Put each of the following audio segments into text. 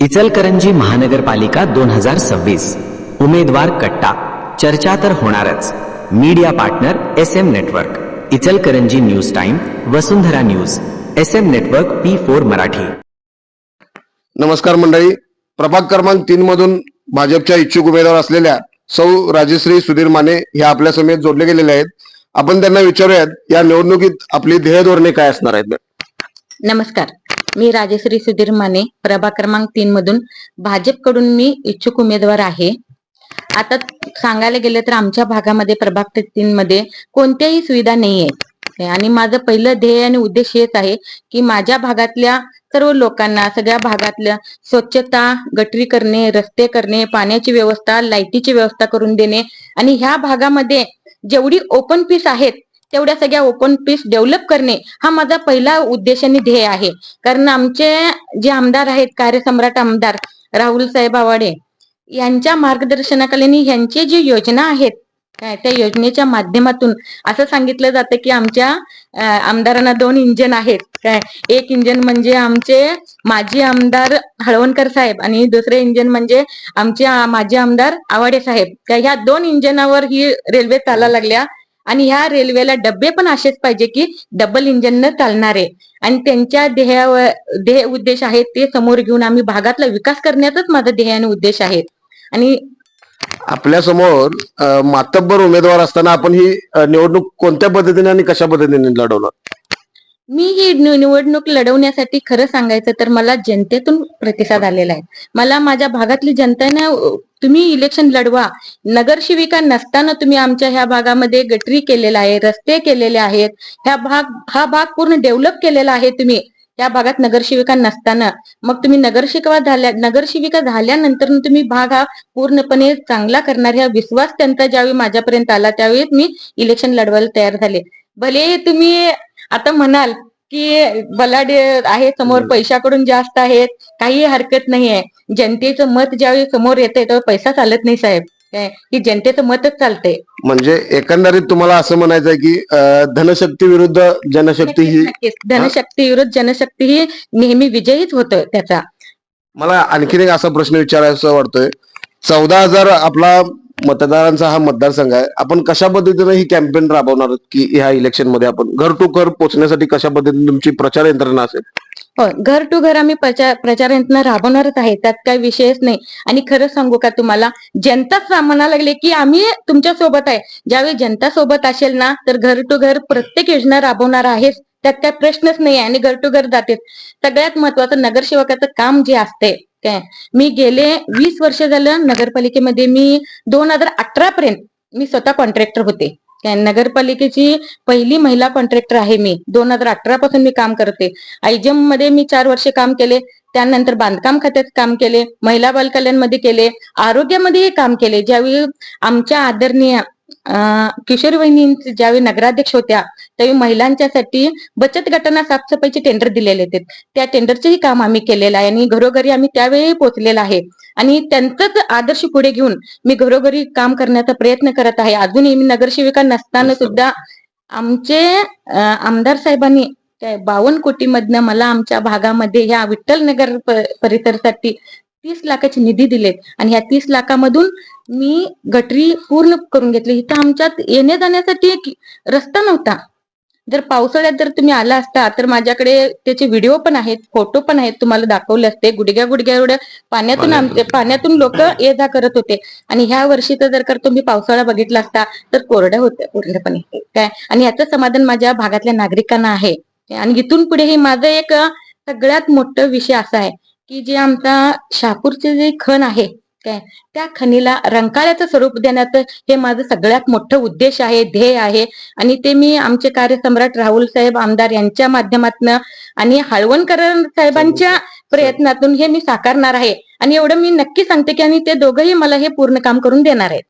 इचलकरंजी महानगरपालिका दोन हजार सव्वीस. उमेदवार कट्टा. चर्चा तर होणारच. Media partner S M network. Ichalkaranji news time Vasundhara news. S M network P four Marathi. नमस्कार मंडळी. प्रभाग क्रमांक तीन मधून भाजपच्या इच्छुक उमेदवार असलेल्या सौ राजश्री सुधीर माने हे आपल्या समेत जोडले गेलेले आहेत. आपण त्यांना विचारूयात या निवडणुकीत आपली ध्येय धोरणे काय असणार आहेत? नमस्कार. मी राजश्री सुधीर माने प्रभा क्रमांक तीन मधून भाजपकडून मी इच्छुक उमेदवार आहे. आता सांगायला गेलं तर आमच्या भागामध्ये प्रभाग तीन मध्ये कोणत्याही सुविधा नाही आहेत आणि माझं पहिलं ध्येय आणि उद्देश हेच आहे की माझ्या भागातल्या सर्व लोकांना सगळ्या भागातल्या स्वच्छता गटरी करणे रस्ते करणे पाण्याची व्यवस्था लाईटीची व्यवस्था करून देणे आणि ह्या भागामध्ये जेवढी ओपन पीस आहेत तेवढ्या सगळ्या ओपन पीस डेव्हलप करणे हा माझा पहिला उद्देश आणि ध्येय आहे. कारण आमचे जे आमदार आहेत कार्यसम्राट आमदार राहुल साहेब आवाडे यांच्या मार्गदर्शनाखाली यांचे जे योजना आहेत काय त्या योजनेच्या माध्यमातून असं सांगितलं जातं की आमच्या आमदारांना दोन इंजन आहेत. काय? एक इंजन म्हणजे आमचे माजी आमदार हळवणकर साहेब आणि दुसरे इंजन म्हणजे आमचे माजी आमदार आवाडे साहेब. ह्या दोन इंजनावर ही रेल्वे चालायला लागल्या. आणि ह्या रेल्वेला डब्बे पण असेच पाहिजे की डबल इंजन न चालणारे. आणि त्यांच्या ध्येयावर ध्येय उद्देश आहेत ते समोर घेऊन आम्ही भागातला विकास करण्याचाच माझा ध्येय आणि उद्देश आहे आणि आपल्यासमोर मातब्बर उमेदवार असताना आपण ही निवडणूक कोणत्या पद्धतीने आणि कशा पद्धतीने लढवणार मी ही निवडणूक लढवण्यासाठी खरं सांगायचं तर मला जनतेतून प्रतिसाद आलेला आहे. मला माझ्या भागातली जनतेने तुम्ही इलेक्शन लढवा. नगरसेविका नसताना तुम्ही आमच्या ह्या भागामध्ये गटरी केलेला आहे रस्ते केलेले आहेत. ह्या भाग हा भाग पूर्ण डेव्हलप केलेला आहे तुम्ही. त्या भागात नगरसेविका नसताना. मग तुम्ही नगरसेविका झाल्या नगरसेविका झाल्यानंतर तुम्ही भाग हा पूर्णपणे चांगला करणार. ह्या विश्वास त्यांचा ज्यावेळी माझ्यापर्यंत आला त्यावेळी मी इलेक्शन लढवायला तयार झाले. भले तुम्ही आता म्हणाल की बलाढ्य आहे समोर पैशाकडून जास्त आहेत काही हरकत नाही आहे जनतेचं मत ज्यावेळी समोर येतंय तेव्हा पैसा चालत नाही साहेब. काय? की जनतेचं मतच चालतंय. म्हणजे एकंदरीत तुम्हाला असं म्हणायचं आहे की अं, धनशक्ती विरुद्ध जनशक्ती ही नक्कीच. धनशक्ती विरुद्ध जनशक्ती ही नेहमी विजयीच होतं त्याचा. मला आणखीन एक असा प्रश्न विचारायचा वाटतोय. चौदा हजार आपला मतदारांचा हा मतदारसंघ आहे. आपण कशा पद्धतीने ही कॅम्पेन राबवणार आहोत की ह्या इलेक्शनमध्ये आपण? घर टू घर पोहोचण्यासाठी कशा पद्धतीने तुमची प्रचार यंत्रणा असेल? हो घर टू घर आम्ही प्रचार प्रचार यंत्रणा राबवणारच आहे. त्यात काही विषयच नाही. आणि खरं सांगू का तुम्हाला जनताच म्हणा लागले की आम्ही तुमच्यासोबत आहे. ज्यावेळी जनता सोबत असेल ना तर घर टू घर प्रत्येक योजना राबवणार आहेच. त्यात काय प्रश्नच नाही आणि घर टू घर जाते सगळ्यात महत्वाचं नगरसेवकाचं काम जे असते काय मी गेले वीस वर्ष झालं नगरपालिकेमध्ये. मी दोन हजार अठरा पर्यंत मी स्वतः कॉन्ट्रॅक्टर होते. काय नगरपालिकेची पहिली महिला कॉन्ट्रॅक्टर आहे मी. दोन हजार अठरा पासून मी काम करते. आयजममध्ये मी चार वर्ष काम केले. त्यानंतर बांधकाम खात्यात काम केले. महिला बालकल्याणमध्ये मध्ये केले. आरोग्यामध्येही काम केले. ज्यावेळी आमच्या आदरणीय किशोरी वहिनी ज्यावेळी नगराध्यक्ष होत्या त्यावेळी महिलांच्यासाठी बचत गटांना साफसफाईचे टेंडर दिलेले होते. त्या टेंडरचेही काम आम्ही केलेलं आहे आणि घरोघरी आम्ही त्यावेळी पोहोचलेलं आहे. आणि त्यांचाच आदर्श पुढे घेऊन मी घरोघरी काम करण्याचा प्रयत्न करत आहे. अजूनही मी नगरसेविका नसताना सुद्धा आमचे आमदार साहेबांनी बावन्न कोटी मधनं मला आमच्या भागामध्ये ह्या विठ्ठल नगर परिसरासाठी तीस लाखाचे निधी दिलेत. आणि ह्या तीस लाखामधून मी गटरी पूर्ण करून घेतली. इथं आमच्यात येण्या जाण्यासाठी एक रस्ता नव्हता. जर पावसाळ्यात जर तुम्ही आला असता तर माझ्याकडे त्याचे व्हिडिओ पण आहेत फोटो पण आहेत. तुम्हाला दाखवले असते. गुडघ्या गुडघ्या एवढ्या पाण्यातून आमचे पाण्यातून. लोक ये जा करत होते. आणि ह्या वर्षी तर जर तुम्ही पावसाळा बघितला असता तर कोरड्या होत्या पूर्णपणे काय? आणि याचं समाधान माझ्या भागातल्या नागरिकांना आहे. आणि इथून पुढे हे माझं एक सगळ्यात मोठं विषय असा आहे. की जे आमचा शापूरचे जे खण आहे काय त्या खणीला रंकाळ्याचं स्वरूप देण्याचं हे माझं सगळ्यात मोठं उद्देश आहे ध्येय आहे. आणि ते मी आमचे कार्यसम्राट राहुल साहेब आमदार यांच्या माध्यमातून आणि हळवणकर साहेबांच्या प्रयत्नातून हे मी साकारणार आहे. आणि एवढं मी नक्की सांगते की आणि ते दोघंही मला हे पूर्ण काम करून देणार आहेत.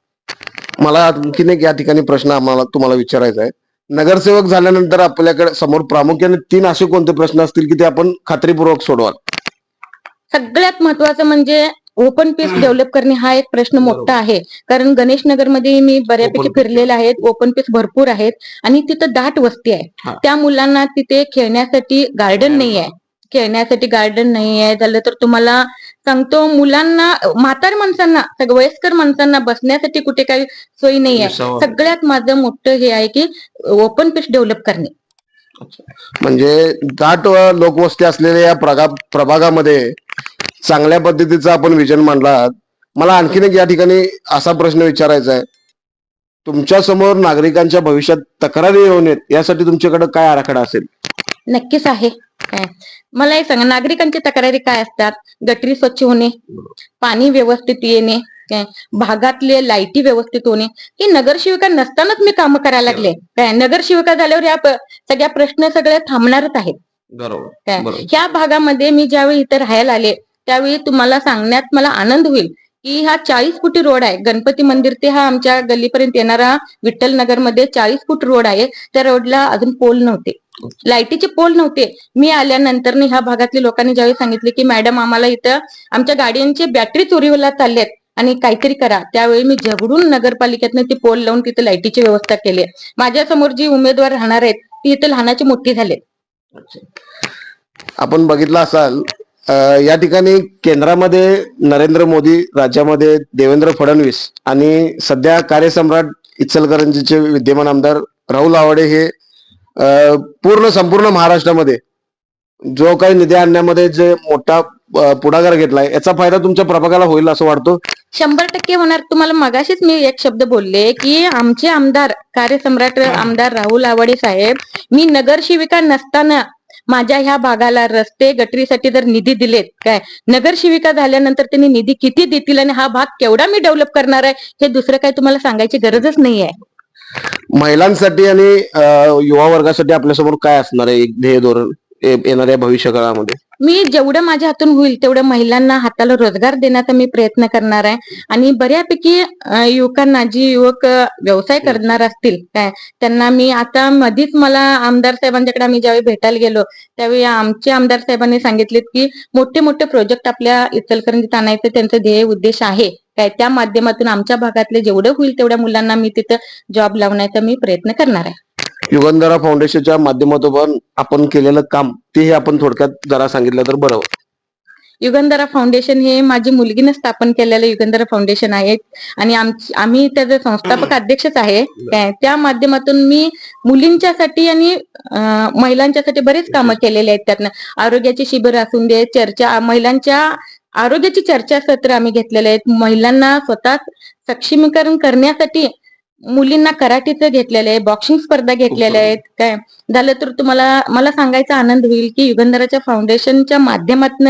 मला आणखीन एक या ठिकाणी प्रश्न आम्हाला तुम्हाला विचारायचा आहे. नगरसेवक झाल्यानंतर आपल्याकडे समोर प्रामुख्याने तीन असे कोणते प्रश्न असतील की ते आपण खात्रीपूर्वक सोडवाल? सगळ्यात महत्वाचं म्हणजे ओपन पीस डेव्हलप करणे हा एक प्रश्न मोठा आहे. कारण गणेश नगरमध्ये मी बऱ्यापैकी. फिरलेले आहेत ओपन पीस भरपूर आहेत आणि तिथं दाट वस्ती आहे. त्या मुलांना तिथे खेळण्यासाठी गार्डन नाही आहे खेळण्यासाठी गार्डन नाही आहे झालं तर तुम्हाला सांगतो मुलांना म्हातार माणसांना सगळं वयस्कर माणसांना बसण्यासाठी कुठे काही सोयी नाही आहे. सगळ्यात माझं मोठं हे आहे की ओपन पेस डेव्हलप करणे. म्हणजे दाट लोकवस्ती असलेल्या या प्रगा प्रभागामध्ये चांगल्या पद्धतीचा आपण विजन मांडला. मला आणखीन एक या ठिकाणी असा प्रश्न विचारायचा आहे. तुमच्यासमोर नागरिकांच्या भविष्यात तक्रारी येऊ नयेत यासाठी तुमच्याकडे काय आराखडा असेल? नक्कीच आहे. काय? मला एक सांगा नागरिकांच्या तक्रारी काय असतात? गटरी स्वच्छ होणे पाणी व्यवस्थित येणे काय भागातले लाईटी व्यवस्थित होणे ही नगरसेविका नसतानाच मी कामं करायला लागले. काय? नगरसेविका झाल्यावर या सगळ्या प्रश्न सगळे थांबणारच आहेत. बरोबर. काय. ह्या भागामध्ये मी ज्यावेळी इथे राहायला आले त्यावेळी तुम्हाला सांगण्यात मला आनंद होईल की हा चाळीस फुटी रोड आहे. गणपती मंदिर ते हा आमच्या गल्लीपर्यंत येणारा विठ्ठल नगरमध्ये चाळीस फूट रोड आहे. त्या रोडला अजून पोल नव्हते. लाईटीचे पोल नव्हते. मी आल्यानंतर ह्या भागातल्या लोकांनी ज्यावेळी सांगितले की मॅडम आम्हाला इथं आमच्या गाड्यांची बॅटरी चोरीला चालल्यात आणि काहीतरी करा. त्यावेळी मी झगडून नगरपालिकेतनं ती पोल लावून तिथे लाईटीची व्यवस्था केली माझ्यासमोर जी उमेदवार राहणार आहेत ती इथे लहानाची मोठी झाले आपण बघितलं असाल या ठिकाणी केंद्रामध्ये नरेंद्र मोदी राज्यामध्ये देवेंद्र फडणवीस आणि सध्या कार्यसम्राट इचलकरंजीचे विद्यमान आमदार राहुल आवाडे हे पूर्ण संपूर्ण महाराष्ट्रामध्ये जो काही निधी आणण्यामध्ये जे मोठा पुढाकार घेतलाय याचा फायदा तुमच्या प्रभागाला होईल असं वाटतो? शंभर टक्के होणार. तुम्हाला मगाशीच मी एक शब्द बोलले की आमचे आमदार कार्यसम्राट आमदार राहुल आवाडे साहेब मी नगरसेविका नसताना माझ्या ह्या भागाला रस्ते गटरीसाठी जर निधी दिलेत काय? नगरसेविका झाल्यानंतर त्यांनी निधी किती देतील आणि हा भाग केवढा मी डेव्हलप करणार आहे? हे दुसरं काही तुम्हाला सांगायची गरजच नाही आहे महिलांसाठी आणि युवा वर्गासाठी आपल्यासमोर काय असणार आहे? एक ध्येय धोरण येणाऱ्या भविष्य काळामध्ये मी जेवढं माझ्या हातून होईल तेवढं महिलांना हाताला रोजगार देण्याचा मी प्रयत्न करणार आहे. आणि बऱ्यापैकी युवकांना जी युवक व्यवसाय करणार असतील काय त्यांना मी आता मधीच मला आमदार साहेबांच्याकडे आम्ही ज्यावेळी भेटायला गेलो त्यावेळी आमचे आमदार साहेबांनी सांगितलेत की मोठे मोठे प्रोजेक्ट आपल्या इचलकरंजीत आणायचं त्यांचं ध्येय उद्देश आहे. काय त्या माध्यमातून आमच्या भागातले जेवढं होईल तेवढ्या मुलांना मी तिथं जॉब लावण्याचा मी प्रयत्न करणार आहे. युगंधरा फाउंडेशनच्या माध्यमातून आपण केलेलं काम तेही आपण थोडक्यात जरा सांगितलं तर बरं युगंधरा फाउंडेशन हे माझी मुलगीने स्थापन केलेलं युगंधरा फाउंडेशन आहे. आणि आम्ही त्याचे संस्थापक अध्यक्षच आहे. त्या माध्यमातून मी मुलींच्यासाठी आणि महिलांच्यासाठी बरेच कामं केलेले आहेत त्यातनं. आरोग्याची शिबिर असून दे चर्चा महिलांच्या आरोग्याची चर्चा सत्र आम्ही घेतलेले आहेत. महिलांना स्वतः सक्षमीकरण करण्यासाठी मुलींना कराटेचं घेतलेलं आहे बॉक्सिंग स्पर्धा घेतलेल्या आहेत. काय? झालं तर तुम्हाला मला सांगायचा आनंद होईल की युगंधराच्या फाउंडेशनच्या माध्यमातून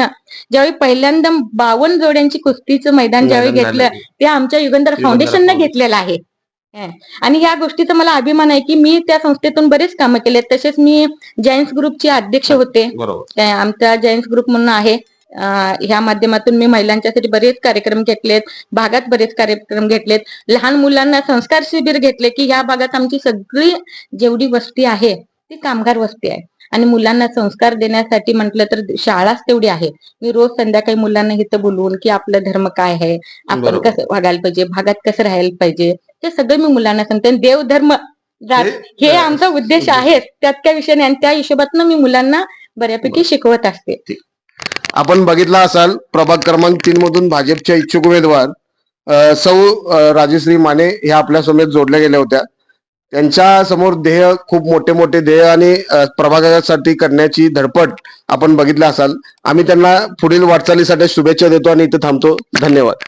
ज्यावेळी पहिल्यांदा बावन्न जोड्यांची कुस्तीचं मैदान ज्यावेळी घेतलं ते आमच्या युगंधर फाउंडेशननं फाउंडेशन. घेतलेलं आहे. हं. आणि ह्या गोष्टीचा मला अभिमान आहे की मी त्या संस्थेतून बरेच कामं केले तसेच मी जायन्स ग्रुपचे अध्यक्ष होते. आमचा जायन्स ग्रुप म्हणून आहे. ह्या माध्यमातून मी महिलांच्यासाठी बरेच कार्यक्रम घेतलेत भागात बरेच कार्यक्रम घेतलेत. लहान मुलांना संस्कार शिबिर घेतले की ह्या भागात आमची सगळी जेवढी वस्ती आहे ती कामगार वस्ती आहे. आणि मुलांना संस्कार देण्यासाठी म्हटलं तर शाळाच तेवढी आहे. मी रोज संध्याकाळी मुलांना इथं बोलवून की आपलं धर्म काय आहे आपण. कसं वागायला पाहिजे भागात कसं राहायला पाहिजे हे सगळं मी मुलांना सांगते. देवधर्म हे- आमचा उद्देश आहे त्यात काय विषय नाही. आणि त्या हिशोबातनं मी मुलांना बऱ्यापैकी शिकवत असते. आपण बघितला असाल प्रभाग क्रमांक तीन मधून भाजपच्या इच्छुक उमेदवार सौ राजश्री माने ह्या आपल्या समेत जोडल्या गेल्या होत्या. त्यांच्यासमोर ध्येय खूप मोठे मोठे ध्येय आणि प्रभागासाठी करण्याची धडपड आपण बघितलं असाल. आम्ही त्यांना पुढील वाटचालीसाठी शुभेच्छा देतो आणि इथे थांबतो. धन्यवाद.